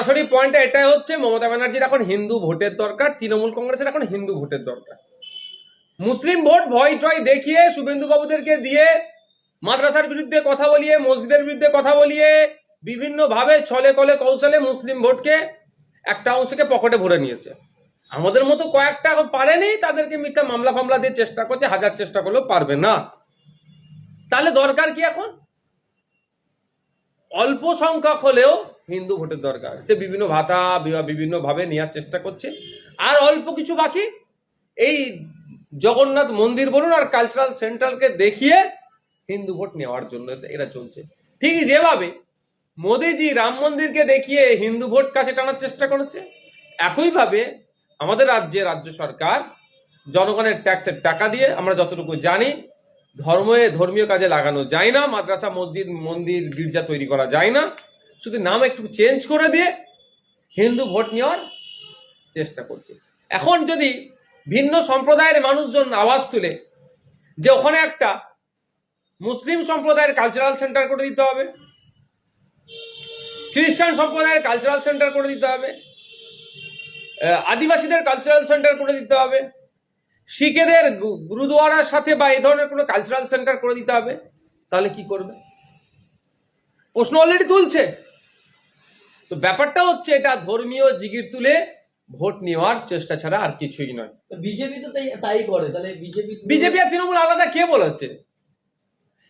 আসলে পয়েন্টটা এটাই হচ্ছে, মমতা ব্যানার্জির এখন হিন্দু ভোটের দরকার, তৃণমূল কংগ্রেসের এখন হিন্দু ভোটের দরকার। মুসলিম ভোট ভয় টয় দেখিয়ে শুভেন্দু বাবুদেরকে দিয়ে মাদ্রাসার বিরুদ্ধে কথা বলিয়ে, মসজিদের বিরুদ্ধে কথা বলিয়ে, বিভিন্নভাবে ছলে কলে কৌশলে মুসলিম ভোটকে একটা অংশকে পকেটে ভরে নিয়েছে। আমাদের মতো কয়েকটা পারেনি তাদেরকে মিথ্যা মামলা ফামলা দিয়ে চেষ্টা করছে, হাজার চেষ্টা করলেও পারবে না। তাহলে দরকার কি এখন? অল্প সংখ্যক হলেও হিন্দু ভোটের দরকার। সে বিভিন্ন ভাতা বিভিন্নভাবে নেওয়ার চেষ্টা করছে। আর অল্প কিছু বাকি, এই জগন্নাথ মন্দির বলুন আর কালচারাল সেন্টারকে দেখিয়ে হিন্দু ভোট নেওয়ার জন্য এরা চলছে। ঠিক যেভাবে মোদিজি রাম মন্দিরকে দেখিয়ে হিন্দু ভোট কাছে টানার চেষ্টা করেছে, একইভাবে আমাদের রাজ্যে রাজ্য সরকার জনগণের ট্যাক্সের টাকা দিয়ে আমরা যতটুকু জানি, ধর্মে ধর্মীয় কাজে লাগানো যায় না, মাদ্রাসা, মসজিদ, মন্দির, গির্জা তৈরি করা যায় না। শুধু নাম একটু চেঞ্জ করে দিয়ে হিন্দু ভোট নেওয়ার চেষ্টা করছে। এখন যদি ভিন্ন সম্প্রদায়ের মানুষজন আওয়াজ তুলে যে ওখানে একটা মুসলিম সম্প্রদায়ের কালচারাল সেন্টার করে দিতে হবে, খ্রিস্টান সম্প্রদায়ের কালচারাল সেন্টার করে দিতে হবে আদিবাসীদের কালচারাল সেন্টার করে দিতে হবে, শিখেদের গুরুদুয়ারার সাথে বা এই ধরনের কোনো কালচারাল সেন্টার করে দিতে হবে, তাহলে কি করবে? প্রশ্ন অলরেডি তুলছে। তো ব্যাপারটা হচ্ছে এটা ধর্মীয় জিগির তুলে ভোট নেওয়ার চেষ্টা ছাড়া আর কিছুই নয়। বিজেপি তো তাই করে তাহলে বিজেপি বিজেপি আর তৃণমূল আলাদা কে বলেছে?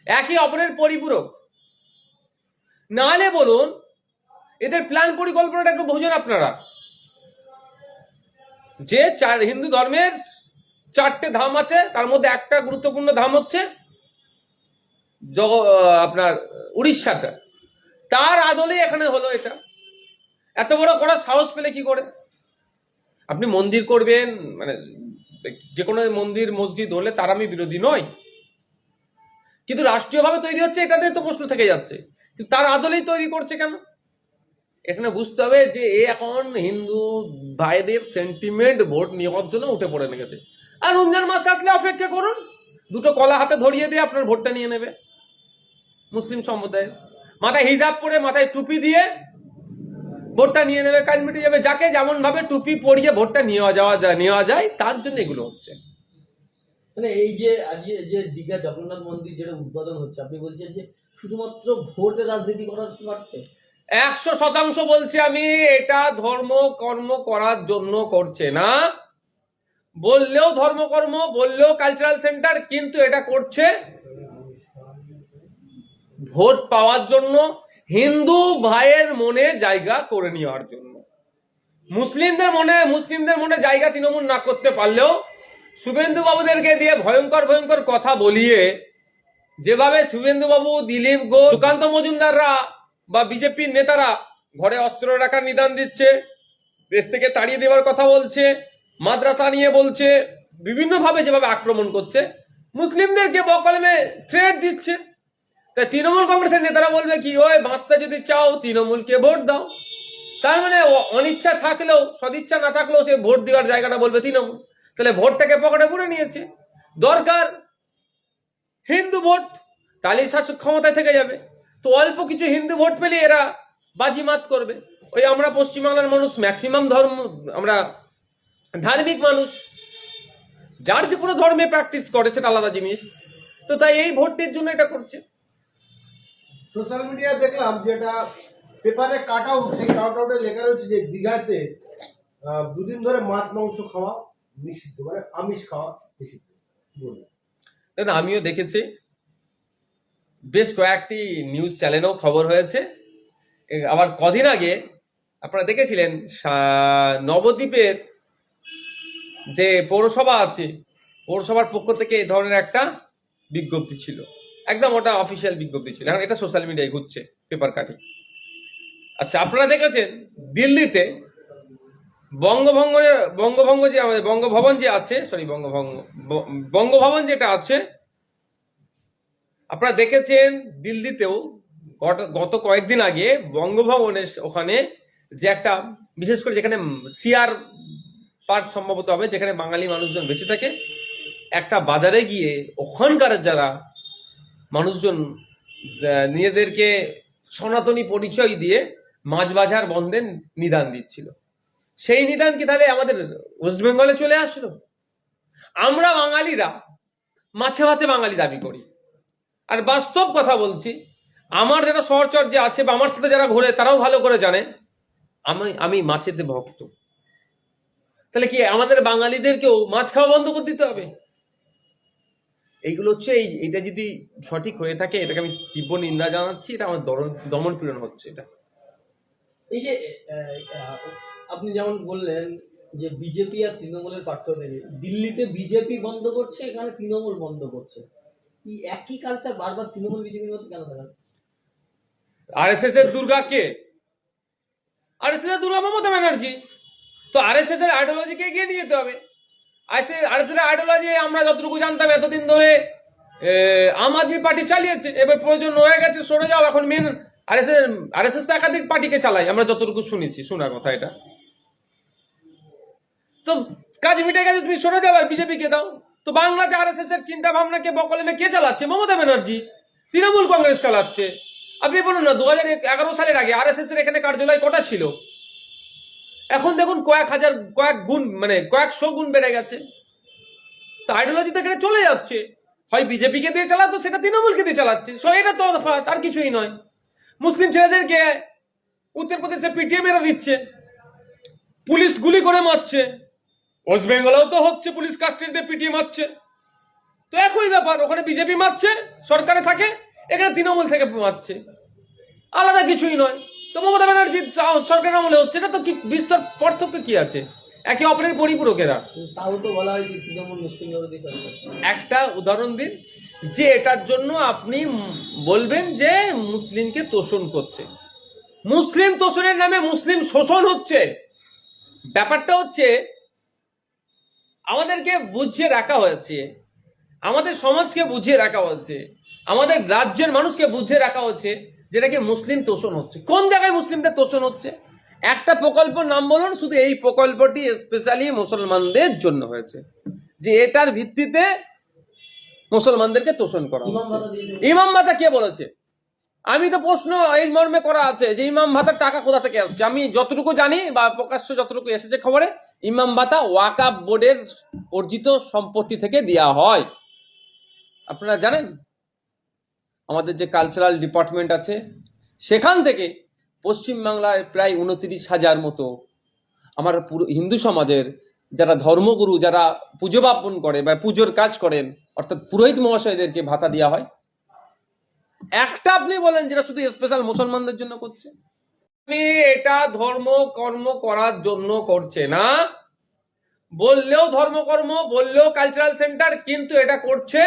একই অপরের পরিপূরক। নাহলে বলুন এদের প্ল্যান পরিকল্পনাটা একটু বুঝুন আপনারা। যে চার হিন্দু ধর্মের চারটে ধাম আছে তার মধ্যে একটা গুরুত্বপূর্ণ ধাম হচ্ছে জগ আপনার উড়িষ্যাটা। তার আদলে এখানে হলো এটা। এত বড় করার সাহস পেলে কি করে? আপনি মন্দির করবেন মানে যে কোনো মন্দির, মসজিদ হলে তার আমি বিরোধী নই। কিন্তু রাষ্ট্রীয়ভাবে তৈরি হচ্ছে এটা নিয়ে তো প্রশ্ন থেকে যাচ্ছে। কিন্তু তার আদলেই তৈরি করছে কেন? এখানে বুঝতে হবে যে এ এখন হিন্দু ভাইদের সেন্টিমেন্ট ভোট নেওয়ার জন্য উঠে পড়ে লেগেছে। আর রমজান মাসে আসলে অপেক্ষা করুন। দুটো কলা হাতে ধরিয়ে দিয়ে আপনার ভোটটা নিয়ে নেবে। মুসলিম সম্প্রদায়ের। মাথায় হিজাব পরে মাথায় টুপি দিয়ে ভোটটা নিয়ে নেবে কাজ মিটে যাবে। যাকে যেমন ভাবে টুপি পরিয়ে ভোটটা নেওয়া যাওয়া যায় নেওয়া যায় তার জন্য এগুলো হচ্ছে। মানে এই যে আজকে যে দীঘা জগন্নাথ মন্দির যেটা উদ্বোধন হচ্ছে আপনি বলছেন যে শুধুমাত্র ভোটের রাজনীতি করার স্বার্থে? একশো শতাংশ বলছি আমি এটা ধর্ম কর্ম করার জন্য করছে না। বললেও ধর্মকর্ম বললেও কালচারাল সেন্টার কিন্তু এটা করছে ভোট পাওয়ার জন্য। হিন্দু ভাইয়ের মনে জায়গা করে নেওয়ার জন্য। মুসলিমদের মনে মুসলিমদের মনে জায়গা তৃণমূল না করতে পারলেও শুভেন্দু বাবুদেরকে দিয়ে ভয়ঙ্কর ভয়ঙ্কর কথা বলিয়ে যেভাবে শুভেন্দুবাবু, দিলীপ ঘোষ, সুকান্ত মজুমদাররা বা বিজেপির নেতারা ঘরে অস্ত্র রাখার নিদান দিচ্ছে, দেশ থেকে তাড়িয়ে দেওয়ার কথা বলছে, মাদ্রাসা নিয়ে বলছে, বিভিন্নভাবে যেভাবে আক্রমণ করছে, মুসলিমদেরকে বকলমে থ্রেট দিচ্ছে। তাই তৃণমূল কংগ্রেসের নেতারা বলবে কি, ওই বাঁচতে যদি চাও, তৃণমূলকে ভোট দাও। তার মানে অনিচ্ছা থাকলেও, সদিচ্ছা না থাকলেও সে ভোট দেওয়ার জায়গাটা বলবে তৃণমূল। তাহলে ভোটটাকে পকেটে পুরে নিয়েছে। দরকার হিন্দু ভোট তাহলে শাসক ক্ষমতায় থেকে যাবে। তো অল্প কিছু হিন্দু ভোট পেলে এরা বাজিমাত করবে। ওই আমরা পশ্চিমবাংলার মানুষ, ম্যাক্সিমাম ধর্ম, আমরা ধার্মিক মানুষ। যার যে কোনো ধর্মে প্র্যাকটিস করে, সেটা আলাদা জিনিস। তো তাই এই ভোটটির জন্য এটা করছে। সোশ্যাল মিডিয়ায় দেখলাম যেটা পেপারে কাট আউট সেই কাট আউটে লেখা রয়েছে যে দীঘাতে দুদিন ধরে মাছ, মাংস খাওয়া নিষিদ্ধ মানে আমিষ খাওয়া নিষিদ্ধ দেখুন, আমিও দেখেছি। বেশ কয়েকটি নিউজ চ্যানেলেও খবর হয়েছে। আবার কদিন আগে আপনারা দেখেছিলেন নবদ্বীপের যে পৌরসভা আছে, পৌরসভার পক্ষ থেকে এই ধরনের একটা বিজ্ঞপ্তি ছিল। একদম ওটা অফিসিয়াল বিজ্ঞপ্তি ছিল। এখন এটা সোশ্যাল মিডিয়ায় ঘুরছে পেপার কাটে আচ্ছা আপনারা দেখেছেন, দিল্লিতে বঙ্গভঙ্গ বঙ্গভঙ্গ যে আমাদের, বঙ্গভবন যে আছে সরি বঙ্গভঙ্গ বঙ্গভবন যেটা আছে, আপনারা দেখেছেন, দিল্লিতেও গত- কয়েকদিন আগে বঙ্গভবনের ওখানে যে একটা, বিশেষ করে যেখানে সিআর পার্ক সম্ভবত হবে, যেখানে বাঙালি মানুষজন বেশি থাকে, একটা বাজারে গিয়ে ওখানকার যারা মানুষজন নিজেদেরকে সনাতনী পরিচয় দিয়ে মাছ বাজার বন্ধের নিদান দিচ্ছিল। সেই নিদান কি তাহলে আমাদের ওয়েস্ট বেঙ্গলে চলে আসলো? আমরা বাঙালিরা মাছে ভাতে বাঙালি দাবি করি। আর বাস্তব কথা বলছি, আমার যারা সহচর্যে আছে বা আমার সাথে যারা ঘুরে, তারাও ভালো করে জানে, আমি আমি মাছেতে ভক্ত। তাহলে কি আমাদের বাঙালিদেরকেও মাছ খাওয়া বন্ধ করে দিতে হবে? এইগুলো হচ্ছে এই এটা যদি সঠিক হয়ে থাকে এটাকে আমি তীব্র নিন্দা জানাচ্ছি এটা আমার দমন পীড়ন হচ্ছে এটা। এই যে আপনি যেমন বললেন যে বিজেপি আর তৃণমূলের পার্থক্য নেই দিল্লিতে বিজেপি বন্ধ করছে এখানে তৃণমূল বন্ধ করছে। এই একই কালচার বারবার তৃণমূল বিজেপির মধ্যে কেন দেখা যাচ্ছে? আরএসএস এর দুর্গা কে? আরএসএস এর দুর্গা মমতা ব্যানার্জি। তো আরএসএস এর আইডিওলজিকে এগিয়ে নিয়ে যেতে হবে? আরএসএস এর আইডিওলজি আমরা যতটুকু জানতাম এতদিন ধরে আম আদমি পার্টি চালিয়েছে। এবার প্রয়োজন হয়ে গেছে, সরে যাও, এখন মেন আরএসএস আরএসএস তো একাধিক পার্টিকে চালায়, আমরা যতটুকু শুনেছি। শোনা কথা এটা। তো কাজ মিটে গেছে, তুমি সরে যাও আর বিজেপিকে দাও। তো বাংলাতে আরএসএস এর চিন্তা ভাবনাকে বকলমে কে চালাচ্ছে? মমতা ব্যানার্জি। তৃণমূল কংগ্রেস চালাচ্ছে। আপনি বলুন না, দু হাজার এগারো সালের আগে আরএসএস এর এখানে কার্যালয় কটা ছিল? এখন দেখুন কয়েক হাজার, কয়েক গুণ মানে কয়েকশো গুণ বেড়ে গেছে। তো আইডিওলজি তো এখানে চলে যাচ্ছে। হয় বিজেপিকে দিয়ে চালাতো, সেটা তৃণমূলকে দিয়ে চালাচ্ছে। সো, এটা তো আর কিছুই নয়। মুসলিম ছেলেদেরকে উত্তরপ্রদেশে পিটিয়ে মেরে দিচ্ছে। পুলিশ গুলি করে মারছে। ওয়েস্ট বেঙ্গলেও তো হচ্ছে পুলিশ কাস্টাডিতে পিটিয়ে মারছে। তো একই ব্যাপার, ওখানে বিজেপি মারছে, সরকারে থাকে, এখানে তৃণমূল থেকে মারছে। আলাদা কিছুই নয়। তো মমতা ব্যানার্জি সরকারের আমলে হচ্ছে না তো কি বিস্তর পার্থক্য কি আছে? একে অপরের পরিপূরকেরা। তাও তো বলা হয় যে তৃণমূল মুসলিম একটা উদাহরণ দিন যে এটার জন্য আপনি বলবেন যে মুসলিমকে তোষণ করছে। মুসলিম তোষণের নামে মুসলিম শোষণ হচ্ছে। ব্যাপারটা হচ্ছে আমাদেরকে বুঝিয়ে রাখা হয়েছে আমাদের সমাজকে বুঝিয়ে রাখা হয়েছে আমাদের রাজ্যের মানুষকে বুঝিয়ে রাখা হচ্ছে যেটাকে মুসলিম তোষণ হচ্ছে। কোন জায়গায় মুসলিমদের তোষণ হচ্ছে? একটা প্রকল্পর নাম বলুন শুধু এই প্রকল্পটি স্পেশালি মুসলমানদের জন্য হয়েছে। যে এটার ভিত্তিতে মুসলমানদেরকে তোষণ করা ইমাম ভাতা কে বলেছে? আমি তো প্রশ্ন এই মর্মে করা আছে যে ইমাম ভাতার টাকা কোথা থেকে আসছে? আমি যতটুকু জানি বা প্রকাশ্য যতটুকু এসেছে খবরে ইমাম ভাতা ওয়াকাব বোর্ডের অর্জিত সম্পত্তি থেকে দেওয়া হয়। আপনারা জানেন? আমাদের যে কালচারাল ডিপার্টমেন্ট আছে, সেখান থেকে পশ্চিমবাংলায় প্রায় উনত্রিশ হাজার মতো আমার পুরো হিন্দু সমাজের যারা ধর্মগুরু, যারা পুজো বাপন করে বা পুজোর কাজ করেন, অর্থাৎ পুরোহিত মহাশয়দেরকে ভাতা দেওয়া হয়। একটা আপনি বলেন যেটা শুধু স্পেশাল মুসলমানদের জন্য করছে? আমি এটা ধর্ম, কর্ম করার জন্য করছে না। বললেও ধর্মকর্ম বললেও কালচারাল সেন্টার কিন্তু এটা করছে